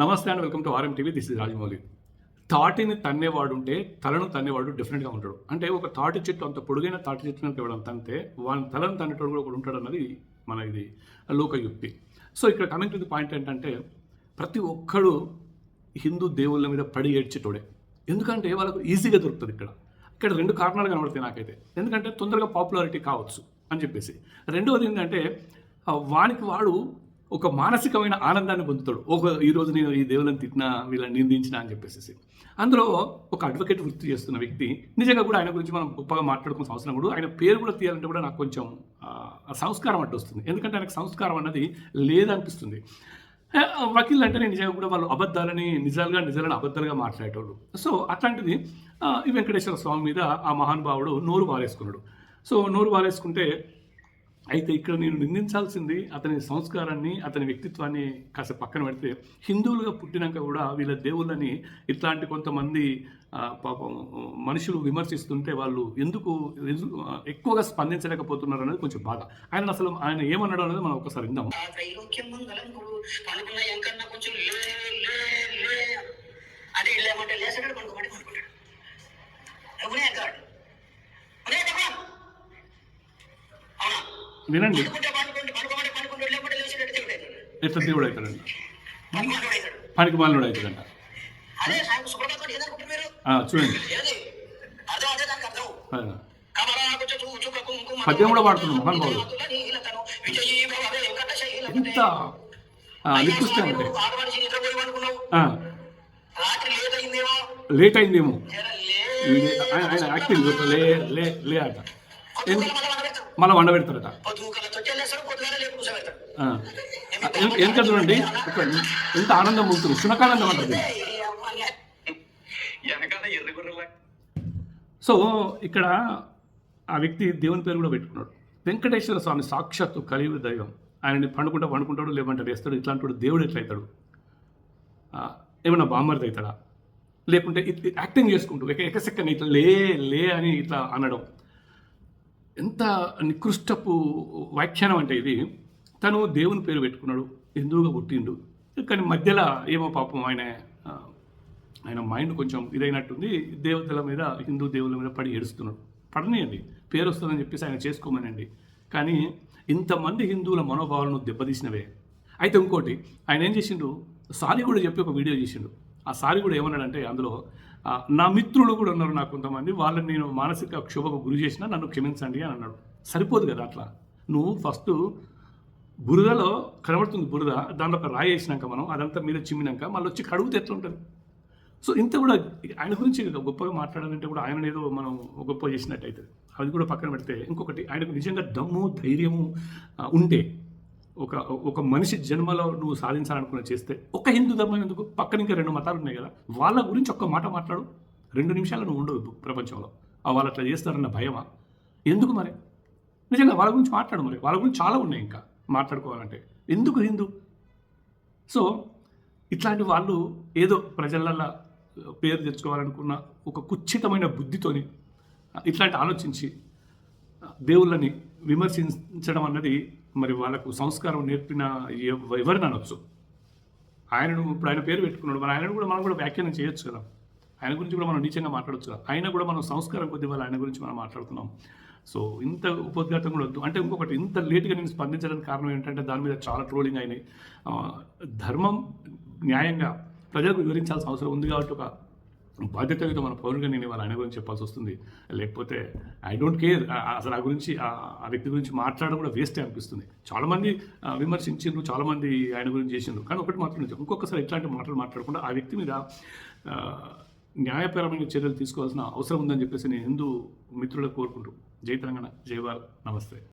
నమస్తే and welcome to RM TV this is Rajamouli. తాటిని తన్నేవాడు ఉంటే తలను తన్నేవాడు డిఫరెంట్గా ఉంటాడు. అంటే ఒక తాటి చెట్టు అంత పొడుగైన తాటి కనుక ఇవ్వడం తంతే వాళ్ళని తలను తన్నేటోడు కూడా ఒకడు ఉంటాడు అన్నది మన ఇది లోకయుక్తి. సో ఇక్కడ కమింగ్ టు ది పాయింట్ ఏంటంటే ప్రతి ఒక్కడు హిందూ దేవుళ్ళ మీద పడి ఏడ్చేటోడే. ఎందుకంటే వాళ్ళకు ఈజీగా దొరుకుతుంది ఇక్కడ. ఇక్కడ రెండు కారణాలు కనబడతాయి నాకైతే. ఎందుకంటే తొందరగా పాపులారిటీ కావచ్చు అని చెప్పేసి. రెండవది ఏంటంటే వానికి వాడు ఒక మానసికమైన ఆనందాన్ని పొందుతాడు. ఒక ఈరోజు నేను ఈ దేవులను తిట్టినా వీళ్ళని నిందించినా అని చెప్పేసి అందులో ఒక అడ్వకేట్ వృత్తి చేస్తున్న వ్యక్తి నిజంగా కూడా ఆయన గురించి మనం గొప్పగా మాట్లాడుకున్న అవసరం కూడా ఆయన పేరు కూడా తీయాలంటే కూడా నాకు కొంచెం సంస్కారం అడ్డు వస్తుంది. ఎందుకంటే ఆయనకు సంస్కారం అన్నది లేదనిపిస్తుంది. వకీల్ అంటే నిజంగా కూడా వాళ్ళు అబద్ధాలని నిజాలుగా నిజాలను అబద్ధాలుగా మాట్లాడేటోళ్ళు. సో అట్లాంటిది ఈ వెంకటేశ్వర స్వామి మీద ఆ మహానుభావుడు నోరు బారేసుకున్నాడు సో నోరు బారేసుకుంటే అయితే ఇక్కడ నేను నిందించాల్సింది అతని సంస్కారాన్ని అతని వ్యక్తిత్వాన్ని కాస్త పక్కన పెడితే హిందువులుగా పుట్టినాక కూడా వీళ్ళ దేవుళ్ళని ఇట్లాంటి కొంతమంది పాపం మనుషులు విమర్శిస్తుంటే వాళ్ళు ఎందుకు ఎక్కువగా స్పందించలేకపోతున్నారు అనేది కొంచెం బాధ. ఆయన అసలు ఆయన ఏమన్నాడు అనేది మనం ఒకసారి విందాం. కొంచెం అవుతాడు ఎట్లా దేవుడు అవుతాడండి పనుకుంటాడు అవుతాడు పనికి మాలినోడు అవుతాడంట. చూడండి. పద్యం కూడా వెంకట శైలపతే. ఎంత? రాత్రి లేట్ అయిందేమో? ఆయన యాక్టింగ్ లే లే లే అట. మళ్ళా వండబెడతారట ఎంత చూడండి? ఎంత ఆనందం ఉంటుంది శునకానందం ఏ గొర్రెలా. సో ఇక్కడ ఆ వ్యక్తి దేవుని పేరు కూడా పెట్టుకున్నాడు. వెంకటేశ్వర స్వామి సాక్షాత్తు కలియుగ దైవం. ఆయనని పండుకుంటా పండుకుంటాడు లేకుంటే వేస్తాడు ఇట్లాంటి వాడు దేవుడు ఎట్లయితాడు? ఏమన్నా బామ్మర్ది అవుతాడా లేకుంటే యాక్టింగ్ చేసుకుంటూ ఎక ఎకసెక్కని ఇట్లా లే లే అని ఇట్లా అనడం. ఎంత నికృష్టపు వ్యాఖ్యానం అంటే ఇది? తను దేవుని పేరు పెట్టుకున్నాడు హిందువుగా పుట్టిండు. కానీ మధ్యలో ఏమో పాపం ఆయన ఆయన మైండ్ కొంచెం ఇదైనట్టుంది. దేవతల మీద హిందూ దేవుల మీద పడి ఏడుస్తున్నాడు. పడనియండి పేరు వస్తుందని చెప్పేసి ఆయన చేసుకోమనండి. కానీ ఇంతమంది హిందువుల మనోభావాలను దెబ్బతీసినవే. అయితే ఇంకోటి ఆయన ఏం చేసిండు? సారీ కూడా చెప్పి ఒక వీడియో చేసిండు. ఆ సారీ కూడా ఏమన్నాడంటే అందులో నా మిత్రులు కూడా ఉన్నారు నాకు కొంతమంది. వాళ్ళని నేను మానసిక క్షోభకు గురి చేసినా నన్ను క్షమించండి అని అన్నాడు. సరిపోదు కదా అట్లా? నువ్వు ఫస్ట్ బురదలో కనబడుతుంది బురద దాంట్లో ఒక రాయి వేసినాక మనం అదంతా మీద చిమ్మినాక మళ్ళీ వచ్చి కడుగుతే ఎట్లుంటుంది సో ఇంత కూడా ఆయన గురించి గొప్పగా మాట్లాడాలంటే కూడా ఆయన ఏదో మనం గొప్ప చేసినట్టు అవుతుంది అది కూడా పక్కన పెడితే ఇంకొకటి ఆయనకు నిజంగా దమ్ము ధైర్యము ఉంటే ఒక ఒక మనిషి జన్మలో నువ్వు సాధించాలనుకున్న చేస్తే ఒక హిందూ ధర్మం ఎందుకు? పక్కన ఇంకా రెండు మతాలు ఉన్నాయి కదా. వాళ్ళ గురించి ఒక్క మాట మాట్లాడు. రెండు నిమిషాలు నువ్వు ఉండవు ప్రపంచంలో. వాళ్ళు అట్లా చేస్తారన్న భయమా? ఎందుకు మరి? నిజంగా వాళ్ళ గురించి మాట్లాడు మరి. వాళ్ళ గురించి చాలా ఉన్నాయి ఇంకా మాట్లాడుకోవాలంటే. ఎందుకు హిందూ? సో ఇట్లాంటి వాళ్ళు ఏదో ప్రజలల్లో పేరు తెచ్చుకోవాలనుకున్న ఒక కుచ్చితమైన బుద్ధితోని ఇట్లాంటి ఆలోచించి దేవుళ్ళని విమర్శించడం అన్నది మరి వాళ్ళకు సంస్కారం నేర్పిన ఎవరిని అనొచ్చు? ఆయనను ఇప్పుడు ఆయన పేరు పెట్టుకున్నాడు. మరి ఆయన కూడా మనం కూడా వ్యాఖ్యానం చేయొచ్చు కదా. ఆయన గురించి కూడా మనం నీచంగా మాట్లాడచ్చు కదా. ఆయన కూడా మనం సంస్కారం కొద్ది వాళ్ళ ఆయన గురించి మనం మాట్లాడుతున్నాం. సో ఇంత ఉపద్ఘాతం కూడా వద్దు. అంటే ఇంకొకటి ఇంత లేట్గా నేను స్పందించడానికి కారణం ఏంటంటే దాని మీద చాలా ట్రోలింగ్ అయినాయి. ధర్మం న్యాయంగా ప్రజలకు వివరించాల్సిన అవసరం ఉంది కాబట్టి ఒక బాధ్యతగా మన పౌరుగా నేను వాళ్ళ ఆయన గురించి చెప్పాల్సి వస్తుంది. లేకపోతే ఐ డోంట్ కేర్ అసలు ఆ గురించి ఆ- వ్యక్తి గురించి మాట్లాడడం కూడా వేస్టే అనిపిస్తుంది. చాలామంది విమర్శించిండ్రు చాలామంది ఆయన గురించి చేసిండ్రు. కానీ ఒకటి మాత్రం ఇంకొకసారి ఇట్లాంటి మాటలు మాట్లాడకుండా ఆ వ్యక్తి మీద న్యాయపరమైన చర్యలు తీసుకోవాల్సిన అవసరం ఉందని చెప్పేసి నేను హిందూ మిత్రులకు కోరుకుంటూ. జై తెలంగాణ. జై భారత్. నమస్తే.